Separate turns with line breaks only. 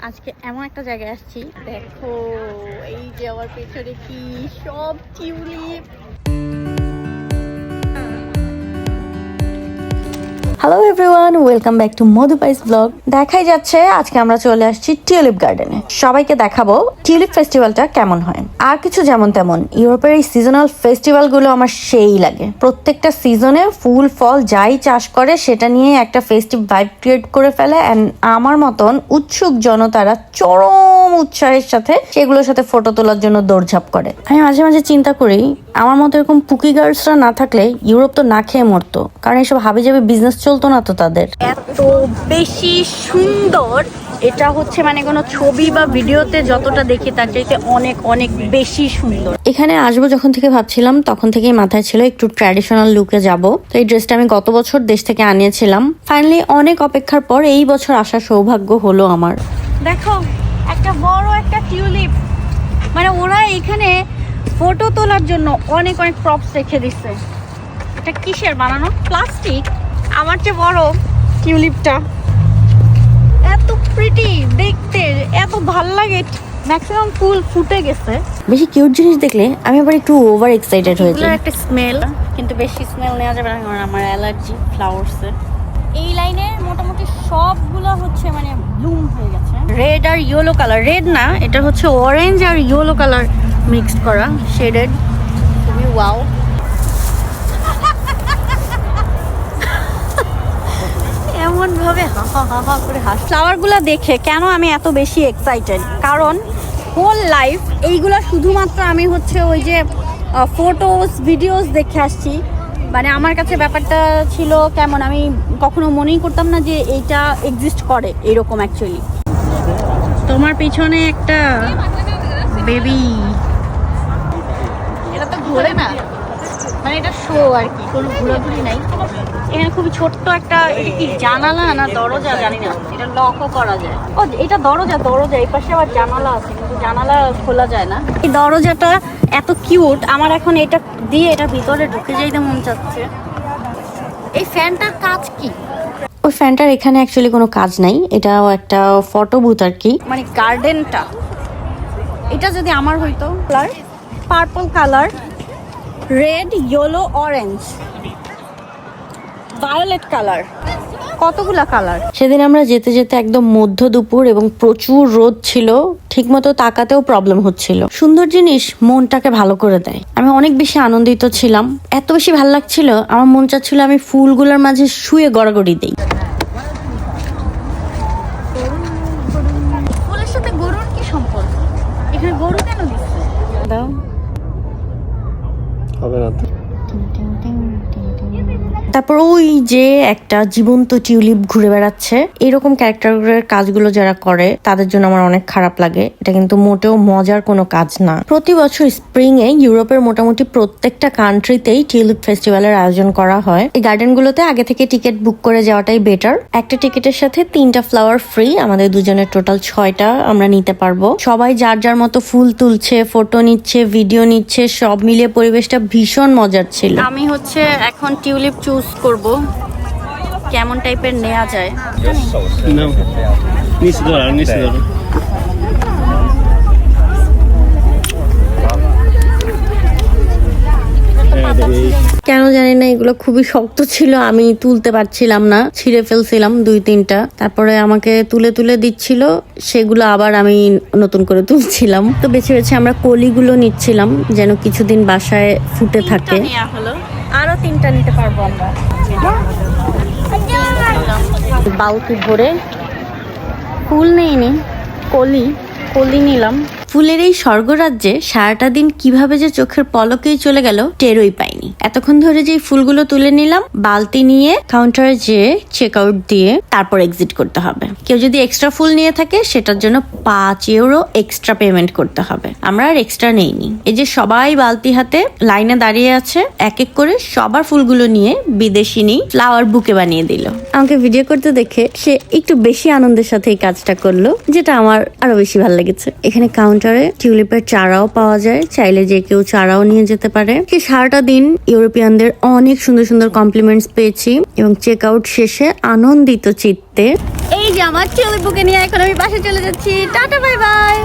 আজকে এমন একটা জায়গায় আসছি। দেখো এই যে আমার পেছনে কি সব tulip. Hello everyone welcome back to Madhupais blog দেখাই যাচ্ছে, আজকে আমরা চলে আসছি টিউলিপ গার্ডেনে। সবাইকে দেখাবো টিউলিপ ফেস্টিভ্যালটা কেমন হয়। আর কিছু যেমন তেমন, ইউরোপের এই সিজনাল ফেস্টিভ্যালগুলো আমার সেই লাগে। প্রত্যেকটা সিজনে ফুল, ফল যাই চাষ করে, সেটা নিয়ে একটা ফেস্টিভ ভাইব ক্রিয়েট করে ফেলে অ্যান্ড আমার মতন উৎসুক জনতারা চরম উৎসাহের সাথে সেগুলোর সাথে ফটো তোলার জন্য দৌড়ঝাঁপ করে। আমি মাঝে মাঝে চিন্তা করি আমার মতো এরকম পুকি গার্লসরা না থাকলে ইউরোপ তো না খেয়ে মরতো। কারণ এসব হাবি যাবে বিজনেস চলতো না তো তাদের। এত বেশি সুন্দর এটা হচ্ছে মানে কোনো ছবি বা ভিডিওতে যতটা দেখি তার চাইতে অনেক অনেক বেশি সুন্দর। এখানে আসব যখন থেকে ভাবছিলাম তখন থেকেই মাথায় ছিল একটু ট্র্যাডিশনাল লুকে যাব। তো এই ড্রেসটা আমি গত বছর দেশ থেকে আনিয়েছিলাম। ফাইনালি অনেক অপেক্ষার পর এই বছর আসার সৌভাগ্য হলো আমার। দেখো একটা বড় একটা টিউলিপ। মানে ওরা এখানে ফটো তোলার জন্য অনেক অনেক প্রপস রেখে দিচ্ছে এটা কিসের বানানো? প্লাস্টিক আমার চেয়ে বড় টিউলিপটা। এত প্রিটি দেখতে এত ভালো লাগে। ম্যাক্সিমাম ফুল ফুটে গেছে। বেশি কিউট জিনিস দেখলে আমি আবার একটু ওভার এক্সাইটেড হয়ে যাই। একটা স্মেল কিন্তু বেশি স্মেল নেওয়া যাবে না কারণ আমার অ্যালার্জি ফ্লাওয়ার্সের এই লাইনের মোটামুটি সবগুলো হচ্ছে মানে ব্লুম হয়ে গেছে। রেড আর ইয়েলো কালার রেড না, এটা হচ্ছে অরেঞ্জ আর ইয়েলো কালার মিক্সড করা শেডেড খুবই ওয়াও এমন ভাবে হা হা হা হা করে হাস ফ্লাওয়ারগুলো দেখে কেন আমি এত বেশি এক্সাইটেড কারণ হোল লাইফ এইগুলো শুধুমাত্র আমি হচ্ছে ওই যে ফটোস ভিডিওস দেখে আসছি। মানে আমার কাছে ব্যাপারটা ছিল কেমন আমি কখনো মনেই করতাম না যে এইটা এক্সিস্ট করে এরকম অ্যাকচুয়ালি তোমার পিছনে একটা বেবি এটা তো ঘোরে না মানে এটা শো আর কি কোনো ঘোরাঘুরি নাই। এখানে খুবই ছোট্ট একটা এটা কি জানালা না দরজা জানি না এটা লকও করা যায়। ও এটা দরজা দরজা এই পাশে আবার জানালা আছে কিন্তু জানালা খোলা যায় না। এই দরজাটা এত কিউট আমার এখন এটা দিয়ে এটা ভিতরে ঢুকে যাইতে মন চাচ্ছে। এই ফ্যানটার কাজ কি? ওই ফ্যানটার এখানে অ্যাকচুয়ালি কোনো কাজ নাই এটাও একটা ফটো বুথ আর কি। মানে গার্ডেনটা এটা যদি আমার হইতো purple colour red yellow orange violet colour কতগুলা কালার সেদিন আমরা যেতে যেতে একদম মধ্য দুপুর এবং প্রচুর রোদ ছিল ঠিকমতো তাকাতেও প্রবলেম হচ্ছিল। সুন্দর জিনিস মনটাকে ভালো করে দেয়। আমি অনেক বেশি আনন্দিত ছিলাম। এত বেশি ভালো লাগছিল আমার মন চাচ্ছিল আমি ফুলগুলোর মাঝে শুয়ে গড়াগড়ি দিই। ফুলের সাথে গরুর কি সম্পর্ক? এখানে গরু কেন দিচ্ছে? দাও।
হবে না
তারপর ওই যে একটা জীবন্ত টিউলিপ ঘুরে বেড়াচ্ছে, এরকম ক্যারেক্টারের কাজগুলো যারা করে, তাদের জন্য আমার অনেক খারাপ লাগে। এটা কিন্তু মোটেও মজার কোনো কাজ না। প্রতি বছর স্প্রিং এ ইউরোপের মোটামুটি প্রত্যেকটা কান্ট্রিতেই টিউলিপ ফেস্টিভ্যালের আয়োজন করা হয়। এই গার্ডেন গুলোতে আগে থেকে টিকিট বুক করে যাওয়াটাই বেটার একটা টিকিটের সাথে তিনটা ফ্লাওয়ার ফ্রি আমাদের দুজনের টোটাল ছয়টা আমরা নিতে পারব। সবাই যার যার মতো ফুল তুলছে ফটো নিচ্ছে ভিডিও নিচ্ছে, সব মিলিয়ে পরিবেশটা ভীষণ মজার ছিল। আমি হচ্ছে এখন টিউলিপ চুজ করব? কেমন টাইপের নেওয়া যায়? কেন জানি না এগুলো খুবই শক্ত ছিল আমি তুলতে পারছিলাম না ছিঁড়ে ফেলছিলাম দুই তিনটা। তারপরে আমাকে তুলে তুলে দিচ্ছিল সেগুলো আবার আমি নতুন করে তুলছিলাম। তো বেছে বেছে আমরা কলিগুলো নিচ্ছিলাম যেন কিছুদিন বাসায় ফুটে থাকে। আরও তিনটা নিতে পারব আমরা। বাউতি ভরে ফুল নেইনি কলি কলি নিলাম। ফুলের এই স্বর্গরাজ্যে সারাটা দিন কীভাবে যে চোখের পলকেই চলে গেল, টেরই পাইনি। এতক্ষণ ধরে যে ফুলগুলো তুলে নিলাম, বালতি নিয়ে কাউন্টারে যেয়ে চেক আউট দিয়ে, তারপর এক্সিট করতে হবে। কেউ যদি এক্সট্রা ফুল নিয়ে থাকে, সেটার জন্য পাঁচ ইউরো এক্সট্রা পেমেন্ট করতে হবে। আমরা আর এক্সট্রা নেইনি। এই যে সবাই বালতি হাতে লাইনে দাঁড়িয়ে আছে এক এক করে সবার ফুলগুলো নিয়ে বিদেশিনী ফ্লাওয়ার বুকে বানিয়ে দিল। আমাকে ভিডিও করতে দেখে সে একটু বেশি আনন্দের সাথে এই কাজটা করল, যেটা আমার আরও বেশি ভালো লেগেছে। এখানে কাউন্টার সেন্টারে টিউলিপের চারাও পাওয়া যায়। চাইলে যে কেউ চারাও নিয়ে যেতে পারে। সারাটা দিন ইউরোপিয়ানদের অনেক সুন্দর সুন্দর কমপ্লিমেন্টস পেয়েছি এবং চেক আউট শেষে আনন্দিত চিত্তে। এই যে আমার টিউলিপ নিয়ে এখন আমি বাসে চলে যাচ্ছি। Tata, bye bye.